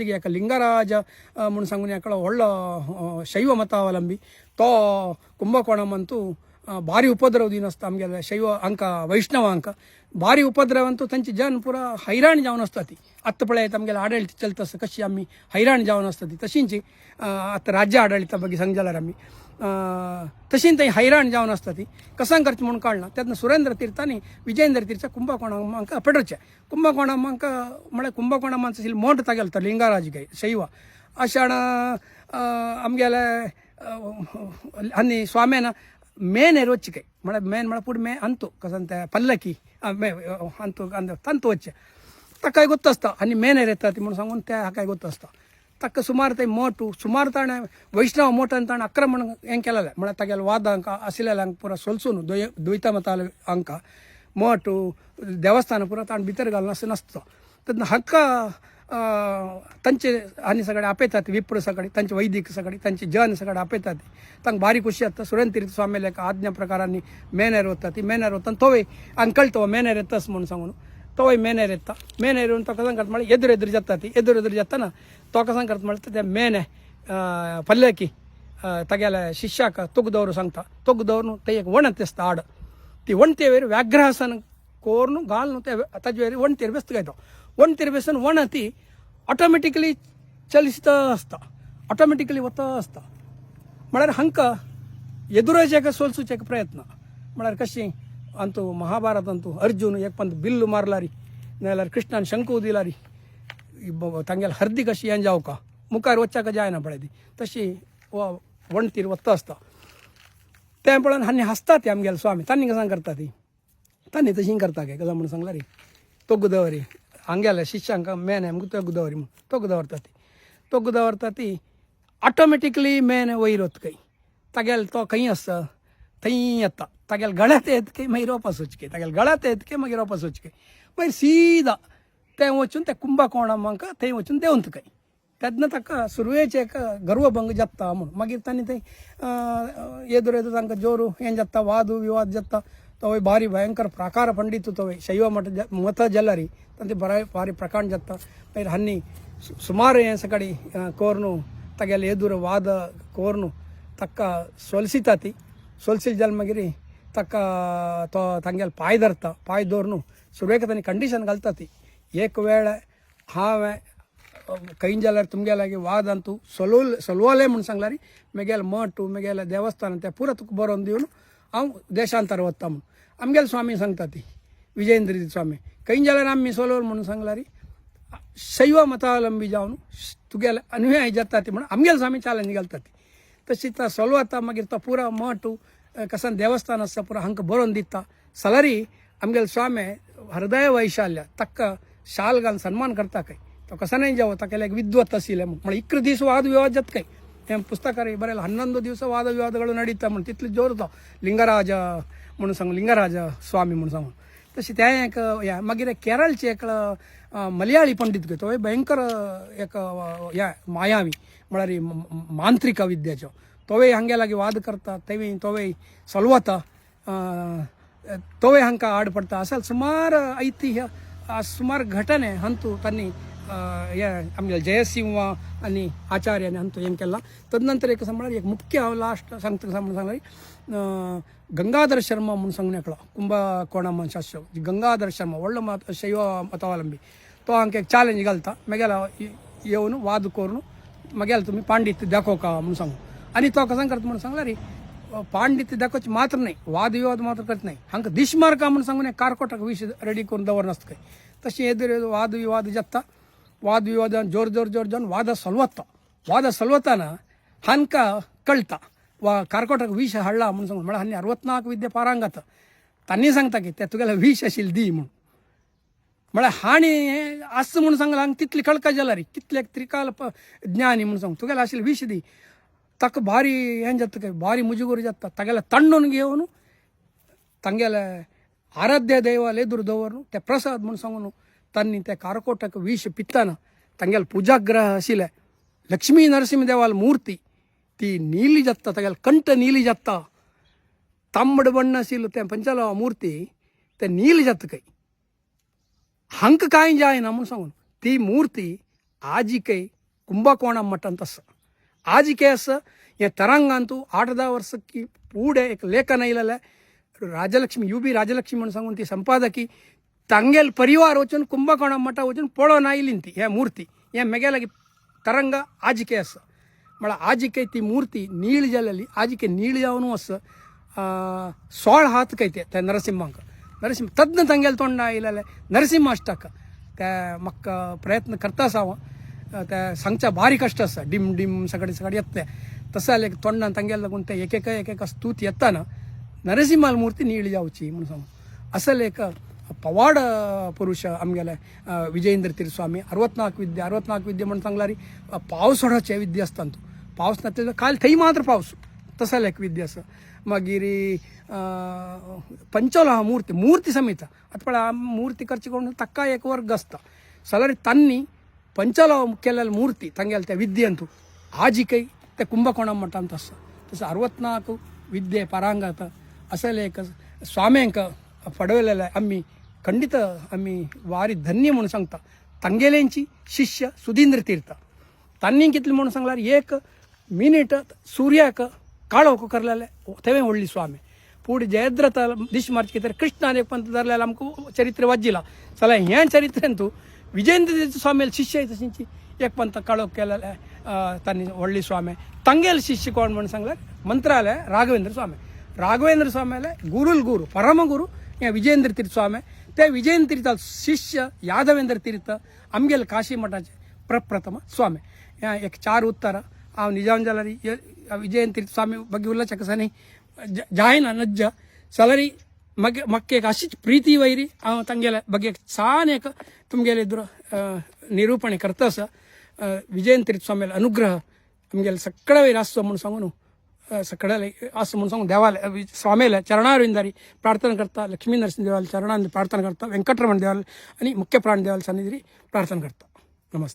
ಹೊತ್ತಿಗೆ ಯಾಕೆ ಲಿಂಗರಾಜ ಮುಣಸಂಗುನಿ ಯಾಕಳ ಒಳ್ಳ ಶೈವ ಮತಾವಲಂಬಿ ತೋ ಕುಂಭಕೋಣಮ್ ಅಂತೂ ಭಾರಿ ಉಪದ್ರವದಿನಸ್ತ ನಮಗೆಲ್ಲ ಶೈವ ಅಂಕ ವೈಷ್ಣವ ಅಂಕ. ಭಾರಿ ಉಪದ್ರವ ಅಂತೂ ತಂಚಿ ಜನ ಪುರ हैराण जाऊन असतात ती आत्ता पळय आमगेलें चलत चलता कशी आम्ही हैराण जावन आसताती तशींची आतां राज्य आडळिता ಬಗ್ಗೆ सांग जाल्यार आमी तशीं थंय हैराण जावन असतात ती कसांक करचें म्हूण कळना त्यातनं सुरेंद्र तीर्थांनी विजेंद्र तीर्थ कुंभकोणाक म्हाका पेटोवचें कुंभकोणाक म्हाका म्हळ्यार कुंभकोणा मानसाची मोट तागेलो तो लिंगाराजिगे शैव अशें आमगेले आनी स्वाम्यान ಮೇನೇರು ಹೊಚ್ಚಿಕೈ ಮಳ, ಮೇನ್ ಮಳಪುಡಿ ಮೇ ಅಂತು, ಕಸಂತ ಪಲ್ಲಕ್ಕಿ ಅಂತು ಅಂದ ತಂತು ಹೊಚ್ಚ. ತಕ್ಕಾಯ್ ಗೊತ್ತಸ್ತ ಅನಿ ಮೇನ್ ಎತ್ತತಿ ಮುಣ ಸಂಗುಂತೆ ಹಾಕಾಯ್ ಗೊತ್ತಸ್ತ. ತಕ್ಕ ಸುಮಾರು ತೈ ಮೋಟು, ಸುಮಾರು ತಾಣ ವೈಷ್ಣವ ಮೋಟ ಅಂತ ಅಕ್ರಮಣ ಹೆಂಗೆ ಕೆಲಲ್ಲ ಮಳೆ ತಗೆಲ್ಲ ವಾದ ಅಂಕ ಅಸಿಲೆಲ್ಲ ಅಂಕ, ಪೂರ ಸೊಲ್ಸೂನು, ದ್ವಯ, ದ್ವೈತಮ ಅಂಕ. ಮೋಟು, ದೇವಸ್ಥಾನ ಪೂರ ತಾಣ ಬಿತ್ತರ್ಗಲ್ಲ ನಸ್ತು. ತದ್ನ ಹಕ್ಕ तांचे आनी सगळे आपयतात विप्र सगळे तांचे वैदीक सगळे तांचे जन सगळे आपयतात तांकां बारी खुशी जाता सुरेंद्र तीर्थ स्वामी एका आज्ञा प्रकारांनी मेनेर वता ती मेनेर वता तोवय हांगा कळटा मेनेर येतास म्हणून सांगून तोवय मेनेर येता मेनेर येवन तो कसां करता म्हळ्यार एदूर एदूर जाता ती एदूर एदूर जाताना तो कसां करता म्हळ्यार ते मेने पल्लकी तागेल्या शिश्याक तुग दवर सांगता तुग दवर ते एक वण तेसता आड ती वणते वयर व्याघ्रासन कोर न्हू घाल न्हू ते ताजे वयर वणतेर बेस्त गायतो वणतेर बेसून वण ती ऑटोमॅटिकली चलिस्ता आसता ऑटोमॅटिकली वता आसता म्हळ्यार हांकां ಎದುರಾಜ್ ಯಾಕೆ ಸೋಲ್ಸುಚೇಕ ಪ್ರಯತ್ನ म्हळ्यार कशी ಅಂತೂ ಮಹಾಭಾರತ ಅಂತೂ ಅರ್ಜುನ್ एक पंत बिल्ल मारला री नाल्यार कृष्णान शंकू दिला री तांगेल हर्दी कशी हें जावका मुखार वच्चाक जायना पळय ती तशी वणतीर वता आसता तें पळोवन हांणी हसता ती आमगेले स्वामी तांणी कसां करता ती तांणी तशी करता गे कसां म्हणून सांगला री तोग दवरी हांगेल्या ಹಂಗೆಲ್ಲ ಶಿಷ್ಯಾಂಕ ಮೇನೆ ನಮ್ಗೆ ತೊಗ್ದವ್ರಿ ತೊಗ್ದವರ್ತತಿ. ತೊಗ್ದವರ್ತತಿ ಆಟೋಮೆಟಿಕ್ಲಿ ಮೇನೆ ಒಯ್ರೋತ್ ಕೈ. ತಗೆಲ್ ತೋ ಕೈ ಅಸ್ತ ತೈ ಎತ್ತ. ತಗೆಲ್ ಗಳತೆ ಎತ್ಕೆ ಮೈ ರೋಪ ಸುಚ್ಕೆ ತಗೆಲ್ ಗಳತೆ ಎತ್ಕೆ ಮೈ ರೋಪ ಸುಚ್ಕೆ ಮೈ ಸೀದಾ ತೈ ವಚ್ಚುನ್ ತೆ ಕುಂಭಕೋಣಮ್ಮಂಕ ತೈ ವಚ್ಚುನ್ ದೇವಂತ ಕೈ. ತದ್ನ ತಕ್ಕ ಸುರ್ವೇಚೇಕ ಗರ್ವ ಭಂಗ ಜತ್ತ ಅಮ್ಮ ಮಗಿರ್ ತನ್ನಿ ತೈ ಎದುರು ಎದುರು ತಂಕ ಜೋರು ಏನು ಜತ್ತ ವಾದು, ವಿವಾದ ಜತ್ತ ತವೆ ಭಾರಿ ಭಯಂಕರ ಪ್ರಕಾರ ಪಂಡಿತು ತವೆ ಶೈವ ಮಠ ಮತ ಜಲ್ಲರಿ ತಂದೆ ಬರ ಭಾರಿ ಪ್ರಕಾಂಡ ಜತ್ತ. ಪೈರ್ ಹನ್ನಿ ಸುಮಾರು ಏನ್ಸ ಕಡೆ ಕೋರ್ನು ತಗೆಲ್ಲ ಎದುರು ವಾದ ಕೋರ್ನು ತಕ್ಕ ಸೊಲ್ಸಿತಾತಿ ಸೊಲ್ಸಿಲ್ ಜಲ್ಮಗಿರಿ ತಕ್ಕ, ತೋ ತಂಗೆಲ್ ಪಾಯ್ದರ್ತ. ಪಾಯ್ದೋರ್ನು ಸುರ್ವೇಕ ತನಿ ಕಂಡೀಷನ್ ಕಲ್ತತಿ. ಏಕ ವೇಳೆ ಹಾವೆ ಕೈಂಜಲ್ಲರ್ ತುಂಗೆಲಾಗಿ ವಾದ ಅಂತೂ ಸೊಲೋಲ್ ಸೊಲ್ವೋಲೆ ಮುನ್ಸಂಗ್ಲಾರಿ ಮೆಗೆಲ್ಲ ಮಠು ಮೆಗೆಲ್ಲ ದೇವಸ್ಥಾನ ಅಂತ ಪೂರ ತುಕ್ ಬರೋಂದಿವನು हाँ देशांतर वता म्हूण स्वामी संगता ती. विजयेंद्र स्वामी. खंय जाल्यार आमी मिसोलोर म्हणून सांगला रे शैव मतावलंबी जावन तुगेले अनुयायी जाता ती म्हणून स्वामी चॅलेंज घालता ती. तशी ता सोलो जाता तो पुरा मठ कसान देवस्थान आसता पुरा हांकां बरोवन दिता. सलारी आमगेले स्वामी हृदय वैशाल्य तक शाल घालून सन्मान करता खंय तो कसानय जेवता केल्याक विद्वत आशिल्ले इक्र दीस वाद विवाद जता खंय काय हें पुस्तकारी ಬರೆಯಲ್ಲ ಹನ್ನೊಂದು ದಿವಸ ವಾದ ವಿವಾದಗಳು ನಡೀತಾ म्हणून तितले जोर तो लिंगराज म्हणून सांगू लिंगराज स्वामी म्हणून सांगू तशी त्या एक या मागीर एक केरळचे एक अ, मलयाळी पंडित घेतो हे भयंकर एक अ, या मायावी म्हळ्यार ही म- म- मांत्रिक विद्याचो तोवय हांगे लागीं वाद करता तेवय तोवय सोलवता अ, तोवय हांकां आड पडटा असा सुमार ऐतिह्य ಆ ಸುಮಾರು ಘಟನೆ ಅಂತೂ ತನ್ನಿ ಆಮೇಲೆ ಜಯಸಿಂಹ आणि आचार्याने आणतो ಏನ್ केला तदनंतर एक सांगणार एक मुख्य लास्ट सांगता सांगून सांगणार गंगाधर शर्मा म्हणून सांगण्याकडं कुंभकोणा म्हणून शास्त्र गंगाधर शर्मा ಒಳ್ಳೆ ಮಾತು ಶೈವ ಮತಾವಲಂಬಿ तो हांकां एक चॅलेंज घालता मागेला येवन वाद करून मागेला तुम्ही पांडित्य दाखव का म्हणून सांगू आणि तो कसा करता म्हणून सांगला रे पांडित्य दाखोवचे मात्र नाही वाद विवाद मात्र करत नाही हांकां दिशमार का म्हणून सांगून कारकोटाक विश रेडी करून दवरनासता खंय तशें एदर वाद विवाद जाता ವಾದ ವಿವಾದ, ಜೋರ್ ಜೋರ್ ಜೋರು ಜೋನ್ ವಾದ ಸಲ್ವತ್ತ. ವಾದ ಸಲ್ವತನ ಹನ್ಕ ಕಳ್ತ. ವಾ ಕಾರ್ಕೋಟಕ್ಕೆ ವಿಷ ಹಳ್ಳ ಮುನ್ಸಂಗ್ ಮಳ ಹನ್ನೆ ಅರವತ್ನಾಲ್ಕು ವಿದ್ಯೆ ಪಾರಾಂಗತ. ತನ್ನಿ ಸಂಗತಾಕಿತ್ತೆ ತುಗೆಲ್ಲ ವಿಷ ಶಿಲ್ದಿ ಮುಣ್ ಮಳೆ ಹಾನಿ ಅಸ್ಸು ಮುಣಸಂಗಲ್ಲ ಹಂಗೆ ತಿತ್ಲಿ ಕಳ್ಕಜಲ್ಲ ರೀ ಕಿತ್ಲೆ ತ್ರಿಕಾಲ ಪ ಜ್ಞಾನಿ ಮುಣಸಂಗ್ ತುಗೆಲ್ಲ ಅಸಿಲ್ ವಿಷದಿ ತಕ್ಕ ಭಾರಿ ಏನು ಜತ್ತಕ್ಕೆ ಭಾರಿ ಮುಜುಗುರು ಜತ್ತ. ತಗೆಲ್ಲ ತಣ್ಣನಿಗೆ ಅವನು ತಂಗೆಲ್ಲ ಆರಾಧ್ಯ ದೈವಾಲಯ ದುರ್ದವರು ತೆ ಪ್ರಸಾದ್ ಮುನ್ಸಂಗನು ತನ್ನಿಂತೆ ಕಾರಕೋಟಕ ವೀಶ ಪಿತ್ತನ ತಂಗೆಲ್ ಪೂಜಾಗ್ರಹ ಹಸಿಲೆ ಲಕ್ಷ್ಮೀ ನರಸಿಂಹದೇವಾಲ್ ಮೂರ್ತಿ, ತಿ ನೀಲಿ ಜತ್ತ ತಗಲ್ ಕಂಠ ನೀಲಿ ಜತ್ತ. ತಮ್ಮಡು ಬಣ್ಣ ಸೀಲುತ್ತೆ ಪಂಚಲ ಮೂರ್ತಿ, ತೆ ನೀಲಿ ಜತ್ತ ಕೈ. ಹಂಕ ಕಾಯಿಂಜಾಯ ನಮ್ಮ ಸಂಗನು ತಿ ಮೂರ್ತಿ ಆಜಿ ಕೈ ಕುಂಭಕೋಣ ಮಟ್ಟಂತ ಸ ಆಜಿ ಕೈ ಅಸ ಎ ತರಂಗ ಅಂತೂ ಆಟದ ವರ್ಷಕ್ಕೆ ಪೂಡೆ ಏಕ ಲೇಖನ ಇಲ್ಲಲ್ಲ ರಾಜಲಕ್ಷ್ಮಿ, ಯು ಬಿ ರಾಜಲಕ್ಷ್ಮಿ ಅನ್ಸಂಗಂತಿ ಸಂಪಾದಕಿ ತಂಗೆಲ್ ಪರಿವಾರ ವಚನ, ಕುಂಭಕೋಣ ಮಠ ವಚನ ಪೋಳೋನ ಇಲ್ಲಿಂತಿ ಏ ಮೂರ್ತಿ, ಏ ಮೆಗೆಲಾಗಿ ತರಂಗ ಆಜಿಕೆ ಅಸ. ಮಳ ಆಜಿಕೆ ಐತಿ ಮೂರ್ತಿ ನೀಳಿಜಲಲ್ಲಿ ಆಜಿಕೆ ನೀಳಿಯವನು ಅಸ. ಸೋಳ ಹಾತಕೈತೆ ತ ನರಸಿಂಹಂಕ ನರಸಿಂಹ, ತದ್ನ ತಂಗೆಲ್ ತೊಂಡ ಇಲ್ಲ ನರಸಿಂಹ ಅಷ್ಟಕ್ಕ ತ ಮಕ್ಕ ಪ್ರಯತ್ನ ಕರ್ತಾ ಸಾವ. ತ ಸಂಚ ಭಾರಿ ಕಷ್ಟ ಅಸ. ಡಿಮ್ ಡಿಮ್, ಸಗಡಿ ಸಗಡಿ ಎತ್ತೆ ತಸ ಅಲ್ಲಿ ತೊಂಡ ತಂಗೆಲ್ ಕುಂತೆ ಏಕೇಕ ಏಕೇಕ ಸ್ತೂತಿ ಎತ್ತಾನ. ನರಸಿಂಹಲ್ ಮೂರ್ತಿ ನೀಳಿಯಾವುಚಿ ಮನಸ ಅಸಲೇಕ ಪವಾಡ ಪುರುಷ ಆಮ್ಗೆಲೆ ವಿಜಯೇಂದ್ರ ತಿರುಸ್ವಾಮಿ ಅರವತ್ನಾಲ್ಕು ವಿದ್ಯೆ ಅರವತ್ನಾಲ್ಕು ವಿದ್ಯೆ ಮಣ್ಣು सांगला ರೀ पावस सोडाचे विद्या असताना तो पाऊस ಮಾತ್ರ काल थै मात्र पाऊस तसा लेख ಮೂರ್ತಿ ಮೂರ್ತಿ ಸಮೇತ. ಅಥವಾ ಆ ಮೂರ್ತಿ ಖರ್ಚಿಕೊಂಡು ತಕ್ಕ ಏಕ ವರ್ಗಸ್ತ ಸಲರಿ ತನ್ನಿ ಪಂಚೋಲವ ಮುಖ್ಯಲಲ್ಲಿ ಮೂರ್ತಿ ತಂಗೆಲ್ಲ त्या ವಿದ್ಯೆ ಅಂತು. ಆಜಿಕೈ ते ಕುಂಭಕೋಣ ಮಠ ಅಂತ ಅಸ ಅರವತ್ನಾಲ್ಕು ವಿದ್ಯೆ ಪರಾಂಗತ, ಅಸಲೇಕ, ಸ್ವಾಮ್ಯಂಕ ಪಡವೆಲೆಲ್ಲ ಅಮ್ಮಿ खंडित आम्ही वारी धन्य म्हणून सांगता तांगेल्यांची शिष्य सुधींद्र तीर्थ तांणी कितले म्हणून सांगल्यार एक मिनिट सूर्याक काळोख करलेले थंय व्हडली स्वामी पूण जयद्रथ दिश मार्च कितें कृष्णान एक पंत धरलेले आमकां चरित्र वाजिलां जाल्यार हें चरित्रेन तूं विजेंद्र स्वामी शिष्य तशींची एक पंत काळोख केलेले तांणी व्हडली स्वामी तांगेल शिष्य कोण म्हणून सांगल्यार मंत्रालय राघवेंद्र स्वामी राघवेंद्र स्वामी गुरुल गुरु परमगुरू हे विजेंद्र तीर्थ स्वामी ते विजयेंद्र तीर्थ शिष्य यादवेंद्र तीर्थ आमगेल काशी मठाचे ಪ್ರಪ್ರಥಮ ಸ್ವಾಮಿ ಯಾ एक चार उत्तर ಆ ನಿಜಾಂ ಜಲರಿ ವಿಜಯನ್ ತೀರ್ಥ ಸ್ವಾಮಿ ಬಗ್ಗೆ ಉಲ್ಲಚ ಕಸನಿ ಜಾಯಿನ ನಜ್ಜ ಸಲರಿ ಮಗೆ ಮಕ್ಕೆ ಅಶಿಚ್ ಪ್ರೀತಿ ವೈರಿ ಆ ತಂಗೆಲ ಬಗ್ಗೆ ಸಾನೇಕ ತುಮಗೆಲ್ಲ ಇದ್ರು ನಿರೂಪಣೆ ಕರ್ತಸ विजयन तीर्थ स्वामीला अनुग्रह आमगेले सगळ्या वयर आसचो म्हूण सांगून सगळ्या आसचो म्हूण सांगून देवाले स्वामीला चरणारविंदारी प्रार्थना करता लक्ष्मी नरसिंह देवाला चरणांनी प्रार्थना करता व्यंकटरमण देवाला आणि मुख्य प्राण देवाला सन्निधी प्रार्थना करता नमस्ते